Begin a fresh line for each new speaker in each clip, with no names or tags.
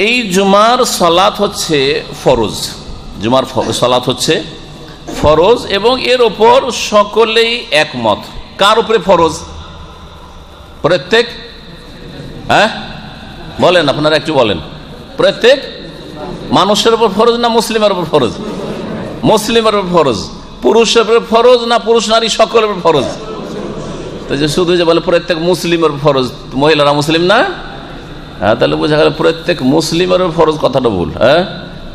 এই জুমার সলাৎ হচ্ছে ফরজ। জুমার সলাৎ হচ্ছে ফরজ এবং এর ওপর সকলেই একমত। কার উপরে ফরজ? প্রত্যেক? হ্যাঁ? বলেন, আপনারা একটু বলেন। প্রত্যেক? মানুষের উপর ফরজ না মুসলিমের উপর ফরজ? মুসলিমের উপর ফরজ। পুরুষের উপর ফরজ না পুরুষ নারী সকলের উপর ফরজ? তো যে শুধু যে বলে প্রত্যেক মুসলিমের ফরজ, মহিলারা মুসলিম না? হ্যাঁ তাহলে বোঝা গেল প্রত্যেক মুসলিমের ফরজ কথাটা ভুল হ্যাঁ?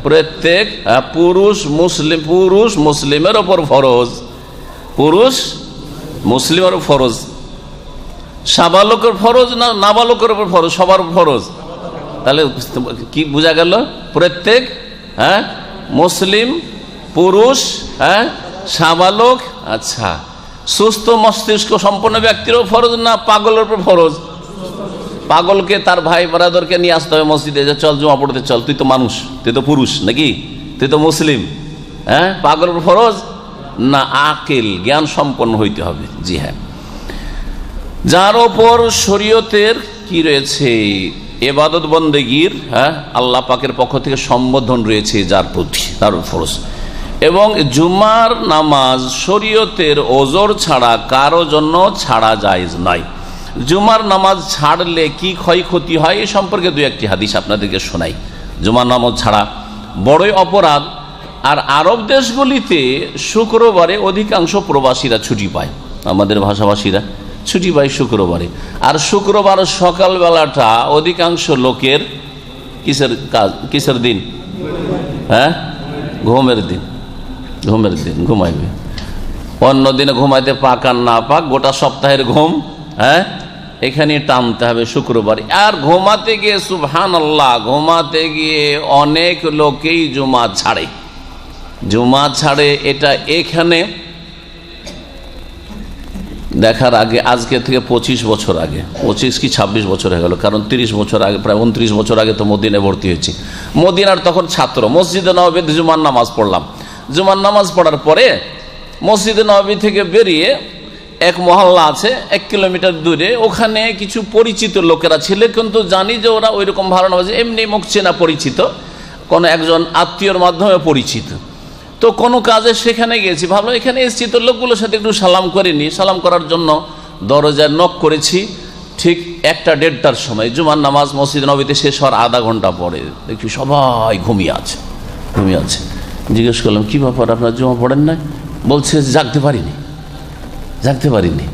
প্রত্যেক হ্যাঁ, পুরুষ মুসলিম পুরুষ মুসলিমের ওপর ফরজ। পুরুষ মুসলিমের ফরজ। সাবালকের ফরজ না নাবালকের ওপর ফরজ? সবার ফরজ। তাহলে কি বোঝা গেল? প্রত্যেক হ্যাঁ মুসলিম পুরুষ হ্যাঁ সাবালক আচ্ছা সুস্থ মস্তিষ্ক সম্পন্ন ব্যক্তিরও ফরজ না পাগলের উপর ফরজ? পাগলকে তার ভাই বরাদরকে নিয়ে আসতে হবে মসজিদে যে চল জমা পড়তে চল, তুই তো মানুষ, তুই তো পুরুষ নাকি? তুই তো মুসলিম হ্যাঁ? উপর ফরজ? না, আকেল, জ্ঞান সম্পন্ন হইতে হবে। জি হ্যাঁ। যার ওপর শরীয়তের কি রয়েছে? এবাদত বন্দেগীর হ্যাঁ? আল্লাহ পাকের পক্ষ থেকে সম্বোধন রয়েছে যার প্রতি, তার ফরজ। এবং জুমার নামাজ শরীয়তের ওজোর ছাড়া কারও জন্য ছাড়া যায় নয় জুমার নামাজ ছাড়লে কি ক্ষয়ক্ষতি হয়, এ সম্পর্কে দু একটি হাদিস আপনাদেরকে শোনাই। জুমার নামাজ ছাড়া বড়ই অপরাধ, আর আরব দেশগুলিতে শুক্রবারে অধিকাংশ প্রবাসীরা ছুটি পায়, আমাদের ভাষাভাষীরা ছুটি পায় শুক্রবারে। আর শুক্রবার সকালবেলাটা অধিকাংশ লোকের কিসের কাজ, কিসের দিন? হ্যাঁ? ঘুমের দিন ঘুমের দিন, ঘুমাইবে। অন্য দিনে ঘুমাইতে পাক আর না পাক, গোটা সপ্তাহের ঘুম হ্যাঁ? এখানে টানতে হবে, শুক্রবার। আর ঘুমাতে গিয়ে সুবহান আল্লাহ ঘুমাতে গিয়ে অনেক লোকেই জুমা ছাড়ে। জুমা ছাড়ে, এটা এখানে দেখার আগে, আজকে থেকে পঁচিশ বছর আগে, পঁচিশ কি ছাব্বিশ বছর হয়ে গেল, কারণ তিরিশ বছর আগে, প্রায় উনত্রিশ বছর আগে তো মদিনে ভর্তি হয়েছি। মদিনার তখন ছাত্র, মসজিদে নবাবিতে জুমার নামাজ পড়লাম। জুমার নামাজ পড়ার পরে মসজিদে নবাবি থেকে বেরিয়ে এক মহল্লা আছে, এক কিলোমিটার দূরে। ওখানে কিছু পরিচিত লোকেরা ছিল, কিন্তু জানি যে ওরা ওই রকম ভালো নামাজ এমনি মুখ চেনা পরিচিত, কোনো একজন আত্মীয়র মাধ্যমে পরিচিত। তো কোনো কাজে সেখানে গেছি, ভাবলাম এখানে এসেছি, তো লোকগুলোর সাথে একটু সালাম করে নি সালাম করার জন্য দরজায় নক করেছি, ঠিক একটা দেড়টার সময়। জুমার নামাজ মসজিদ নবীতে শেষ হওয়ার আধা ঘণ্টা পরে দেখি সবাই ঘুমিয়ে আছে ঘুমিয়ে আছে। জিজ্ঞেস করলাম, কী ব্যাপার? আপনার জমা পড়েন না বলছে, জাগতে পারিনি। জাগতে পারিনি।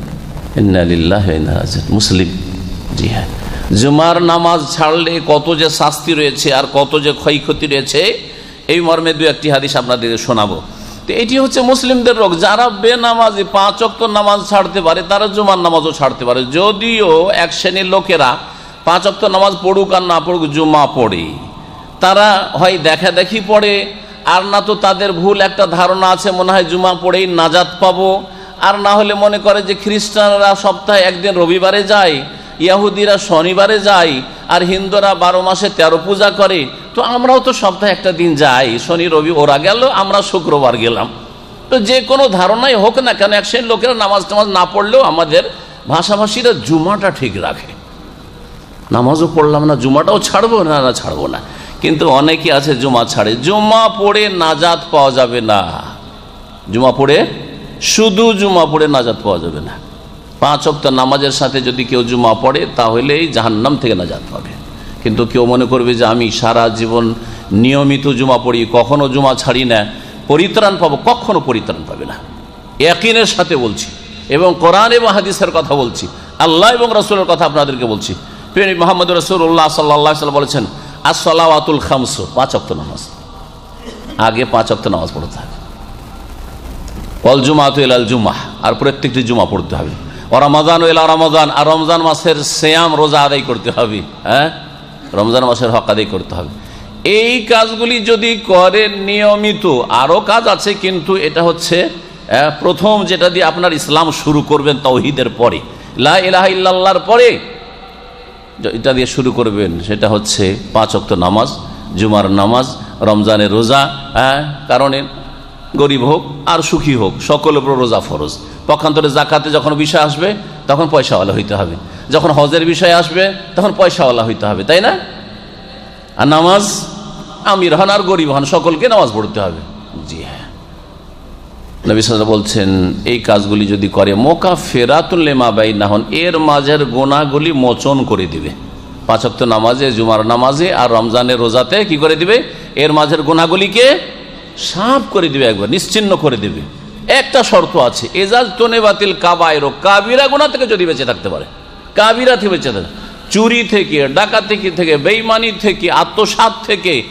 মুসলিম। জি হ্যাঁ। জুমার নামাজ ছাড়লে কত যে শাস্তি রয়েছে আর কত যে ক্ষয়ক্ষতি রয়েছে, এই মর্মে দু একটি হাদিস আপনাদের শোনাবো। তো এটি হচ্ছে মুসলিমদের রোগ। যারা বেনামাজি, পাঁচ অক্ত নামাজ ছাড়তে পারে, তারা জুমার নামাজও ছাড়তে পারে। যদিও এক শ্রেণির লোকেরা পাঁচ অক্ত নামাজ পড়ুক আর না পড়ুক, জুমা পড়ে। তারা হয় দেখা দেখি পড়ে, আর না তো তাদের ভুল একটা ধারণা আছে, মনে হয় জুমা পড়েই নাজাত পাবো। আর না হলে মনে করে যে খ্রিস্টানরা সপ্তাহে একদিন রবিবারে যায়, ইয়াহুদিরা শনিবারে যায়, আর হিন্দুরা বারো মাসে তেরো পূজা করে। তো আমরাও তো সপ্তাহে একটা দিন যাই, শনি, রবি, ওরা গেল, আমরা শুক্রবার গেলাম। তো যে কোনো ধারণাই হোক না কেন, এক শ্রেণির লোকেরা নামাজ টামাজ না পড়লেও আমাদের ভাষাভাষীরা জুমাটা ঠিক রাখে। নামাজও পড়লাম না, জুমাটাও ছাড়বো না না ছাড়বো না। কিন্তু অনেকে আছে, জুমা ছাড়ে। জুমা পড়ে নাজাত পাওয়া যাবে না। জুমা পড়ে শুধু জুমা পড়ে নাজাত পাওয়া যাবে না। পাঁচ অক্ত নামাজের সাথে যদি কেউ জুমা পড়ে, তাহলেই জাহান্নাম থেকে নাজাত পাবে। কিন্তু কেউ মনে করবে যে আমি সারা জীবন নিয়মিত জুমা পড়ি, কখনো জুমা ছাড়ি না, পরিত্রাণ পাবো, কখনো পরিত্রাণ পাবে না। একিনের সাথে বলছি, এবং কোরআন এবং হাদিসের কথা বলছি, আল্লাহ এবং রসুলের কথা আপনাদেরকে বলছি। প্রেমিক মোহাম্মদ রসুল্লাহ সাল্লাহ বলেছেন আসলাওয়াতুল খামস পাঁচ অক্ত নামাজ। আগে পাঁচ অক্ত নামাজ পড়তে হবে। অল জুমা তো এলাল জুমা আর প্রত্যেকটি জুমা পড়তে হবে। ও রমাজান ও এলা রমজান আর রমজান মাসের শ্যাম রোজা আদায় করতে হবে হ্যাঁ? রমজান মাসের হক আদায় করতে হবে। এই কাজগুলি যদি করেন নিয়মিত আরও কাজ আছে, কিন্তু এটা হচ্ছে প্রথম যেটা দিয়ে আপনার ইসলাম শুরু করবেন তৌহিদের পরে। লা ইলাহা ইল্লাল্লাহর পরে এটা দিয়ে শুরু করবেন, সেটা হচ্ছে পাঁচ অক্ত নামাজ, জুমার নামাজ, রমজানের রোজা হ্যাঁ? কারণে গরিব হোক আর সুখী হোক, সকলের উপর রোজা ফরজ। পক্ষান্তরে জাকাতে যখন বিষয় আসবে, তখন পয়সাওয়ালা হইতে হবে। যখন হজের বিষয় আসবে, তখন পয়সাওয়ালা হইতে হবে, তাই না? আর নামাজ, আমির হন আর গরিব হন, সকলকে নামাজ পড়তে হবে। জি হ্যাঁ। নবী বলছেন, এই কাজগুলি যদি করে মোকা ফেরাতুল্লেমা বাই না হন এর মাঝের গোনাগুলি মোচন করে দিবে। পাঁচক্ত নামাজে, জুমার নামাজে আর রমজানের রোজাতে কি করে দিবে? এর মাঝের গোনাগুলিকে সাফ করে দিবে একবার, নিশ্চিন্ন করে দিবে। একটা শর্ত আছে, এজাজ তোনে বাতিল কাবায়রো কাবিরা গোনা থেকে যদি বেঁচে থাকতে পারে। কাবিরা থেকে বেঁচে থাকে চুরি থেকে, ডাকাতি থেকে, বেইমানি থেকে আত্মসাত থেকে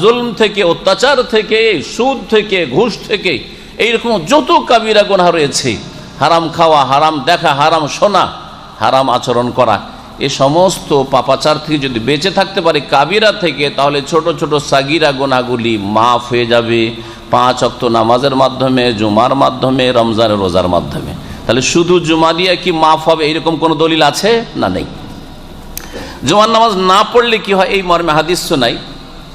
জুলম থেকে, অত্যাচার থেকে, সুদ থেকে, ঘুষ থেকে, এইরকম যত কাবিরা গোনা রয়েছে, হারাম খাওয়া, হারাম দেখা, হারাম শোনা, হারাম আচরণ করা এ সমস্ত পাপাচার থেকে যদি বেঁচে থাকতে পারে কাবিরা থেকে, তাহলে ছোট ছোট সাগিরা গোনাগুলি মাফ হয়ে যাবে। পাঁচ অক্ত নামাজের মাধ্যমে, জুমার মাধ্যমে, রমজানের রোজার মাধ্যমে। তাহলে শুধু জুমা দিয়ে কি মাফ হবে? এরকম কোনো দলিল আছে না নেই? জুমার নামাজ না পড়লে কি হয়? এই মর্মে হাদিস শোনাই।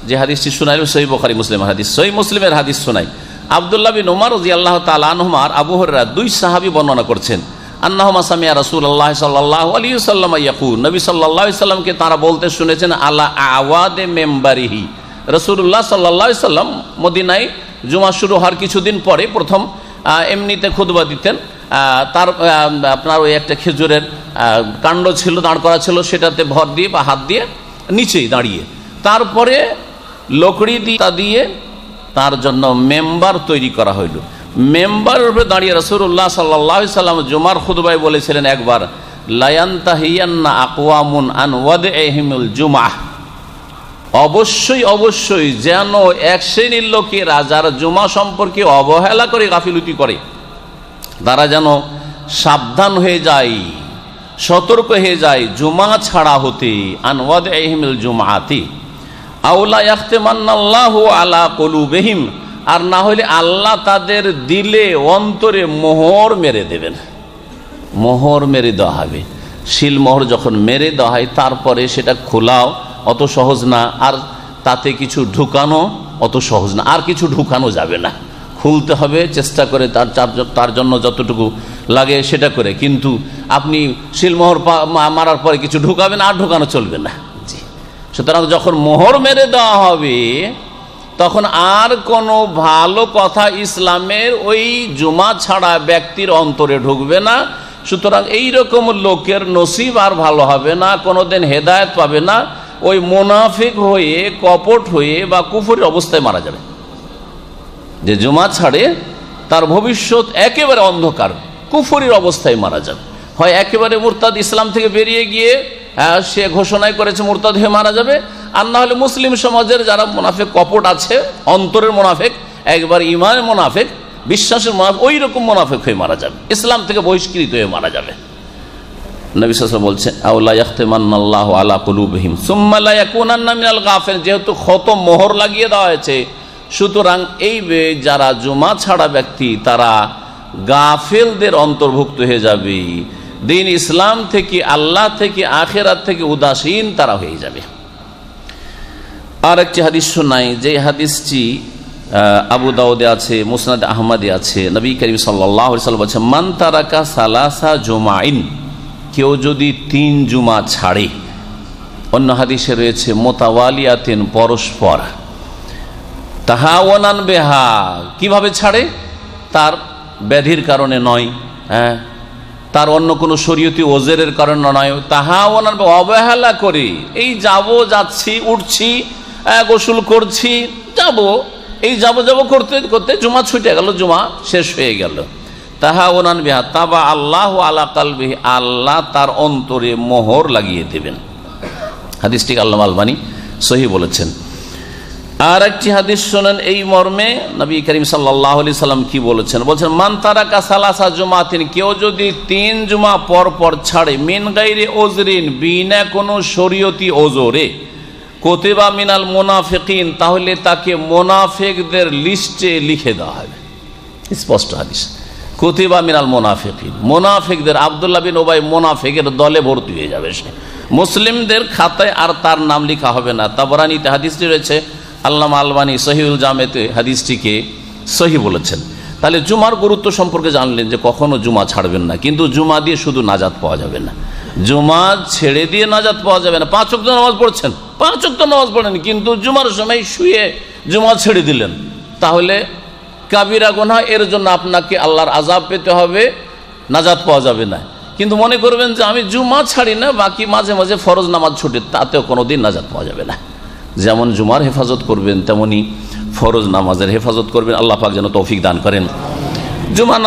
যে হাদিসটি শোনাই সই বখারি মুসলিম হাদিস। সই মুসলিমের হাদিস শোনাই। আবদুল্লাহ বিন উমার রাজি আল্লাহ তালুমার আবু হররা দুই সাহাবি বর্ণনা করছেন। আন্নাহমা সামিয়া রসুল আল্লাহ সাল্লাহ আলী সাল্লাম ইয়াকু নবী সাল্লাহ সাল্লামকে তারা বলতে শুনেছেন আল্লাহ আওয়াদে মেম্বারিহি। রসুল্লাহ সাল্লাহ সাল্লাম মদিনায় জুমা শুরু হওয়ার কিছুদিন পরে প্রথম এমনিতে খুদবা দিতেন। তার আপনার ওই একটা খেজুরের কাণ্ড ছিল, দাঁড় করা ছিল, সেটাতে ভর দিয়ে বা হাত দিয়ে নিচেই দাঁড়িয়ে। তারপরে লকড়ি দিয়ে তা দিয়ে তার জন্য মেম্বার তৈরি করা হইল। মেম্বারের উপরে দাঁড়িয়ে রসুল্লাহ সাল্লাহ সাল্লাম জুমার খুদবাই বলেছিলেন একবার, লায়ান্তাহিয়ান্না আকওয়ামুন আন ওয়াদ এহিমুল জুমাহ অবশ্যই অবশ্যই যেন এক শ্রেণির লোকেরা যারা জুমা সম্পর্কে অবহেলা করে গাফিলতি করে। তারা যেন সাবধান হয়ে যায়, সতর্ক হয়ে যায় জুমা ছাড়া হতে আনওয়াদ এহিমুল জুমাতি আউলা ইয়াখতেমান্নাল্লাহু আলা কলুবেহিম। আর না হলে আল্লাহ তাদের দিলে অন্তরে মোহর মেরে দেবেন। মোহর মেরে দেওয়া হবে। শিল মোহর যখন মেরে দেওয়া হয়, তারপরে সেটা খোলাও, অত সহজ না। আর তাতে কিছু ঢুকানো, অত সহজ না। আর কিছু ঢুকানো যাবে না। খুলতে হবে, চেষ্টা করে তার তার জন্য যতটুকু লাগে সেটা করে। কিন্তু আপনি শিলমোহর মারার পরে কিছু ঢুকাবেন, আর ঢুকানো চলবে না। জি। সুতরাং যখন মোহর মেরে দেওয়া হবে তখন আর কোনো ভালো কথা ইসলামের ওই জুমা ছাড়া ব্যক্তির অন্তরে ঢুকবে না। সুতরাং এই রকম লোকের নসিব আর ভালো হবে না কোনোদিন হেদায়ত পাবে না। ওই মোনাফিক হয়ে কপট হয়ে বা কুফুরের অবস্থায় মারা যাবে। যে জুমা ছাড়ে তার ভবিষ্যৎ একেবারে অন্ধকার কুফরির অবস্থায় মারা যাবে। হয় একেবারে মুরতাদ ইসলাম থেকে বেরিয়ে গিয়ে আহ, সে ঘোষণায় করেছে মুরতাদ হয়ে মারা যাবে। আর না হলে মুসলিম সমাজের যারা মোনাফেক, কপট আছে, অন্তরের মোনাফেক, একবার ইমানের মোনাফেক, বিশ্বাসের মুনাফেক ওই রকম মুনাফেক হয়ে মারা যাবে। ইসলাম থেকে বহিষ্কৃত হয়ে মারা যাবে। যেহেতু খতম মোহর লাগিয়ে দেওয়া হয়েছে, সুতরাং এই যারা ছাড়া ব্যক্তি, তারা গাফেলদের অন্তর্ভুক্ত হয়ে যাবে। দিন ইসলাম থেকে, আল্লাহ থেকে, আখেরাত থেকে উদাসীন তারা হয়ে যাবে। আর একটি হাদিস শোনাই যে হাদিসটি আবু দাউদে আছে, মুসনাদ আহমদে আছে। নবী করিম সাল্লাম বলছে মান তারাকা সালাসা জুমাইন কেউ যদি তিন জুমা ছাড়ে। অন্য হাদিসে রয়েছে, মোতাওয়ালিয়াতেন পরস্পর তাহা ওনান বেহা কীভাবে ছাড়ে? তার ব্যাধির কারণে নয় হ্যাঁ? তার অন্য কোনো শরীয়তি ওজেরের কারণে নয়। তাহা ওনার অবহেলা করে। এই যাব, যাচ্ছি, উঠছি গোসল করছি, যাব। এই যাব যাব করতে করতে জুমা ছুটে গেল, জুমা শেষ হয়ে গেল। তাহা ওনান বিহা, তাবা আল্লাহ আলা কালবিহি, আল্লাহ তার অন্তরে মোহর লাগিয়ে দেবেন। হাদিসটি আল্লাহ আলবানি সহি বলেছেন। আর একটি হাদিস শোনেন, এই মর্মে নবী করিম সাল্লাহ আলি সাল্লাম কি বলেছেন? বলছেন, মান তারাকা সালাসা জুমা তিন কেউ যদি তিন জুমা পর পর ছাড়ে, মিন গাইরে ওজরিন, বিনা কোনো শরীয়তি ওজরে কোতেবা মিনাল মোনাফেকিন, তাহলে তাকে মোনাফেকদের লিস্টে লিখে দেওয়া হবে। স্পষ্ট হাদিস। কুতিবা মিনাল মোনাফেকিন, মোনাফেকদের আবদুল্লাহ বিন ওবাই মোনাফেকের দলে ভর্তি হয়ে যাবে সে। মুসলিমদের খাতায় আর তার নাম লেখা হবে না। তাবরানিতে হাদিসটি রয়েছে, আল্লামা আলবানী সহিউল জামেতে হাদিসটিকে সহি বলেছেন। তাহলে জুমার গুরুত্ব সম্পর্কে জানলেন যে কখনো জুমা ছাড়বেন না, কিন্তু জুমা দিয়ে শুধু নাজাত পাওয়া যাবে না। জুমা ছেড়ে দিয়ে নাজাত পাওয়া যাবে না। পাঁচ অক্ট নামাজ পড়ছেন। পাঁচ অক্ট নামাজ পড়েন, কিন্তু জুমার সময় শুয়ে জুমা ছেড়ে দিলেন। তাহলে কাবিরা গোনা, এর জন্য আপনাকে আল্লাহর আজাব পেতে হবে, নাজাত পাওয়া যাবে না। কিন্তু মনে করবেন যে আমি জুমা ছাড়ি না, বাকি মাঝে মাঝে ফরজ নামাজ ছুটে, তাতেও কোনোদিন নাজাত পাওয়া যাবে না। যেমন জুমার হেফাজত করবেন, তেমনি ফরজ নামাজের হেফাজত করবেন। আল্লাহ পাক যেন তৌফিক দান করেন। জুমা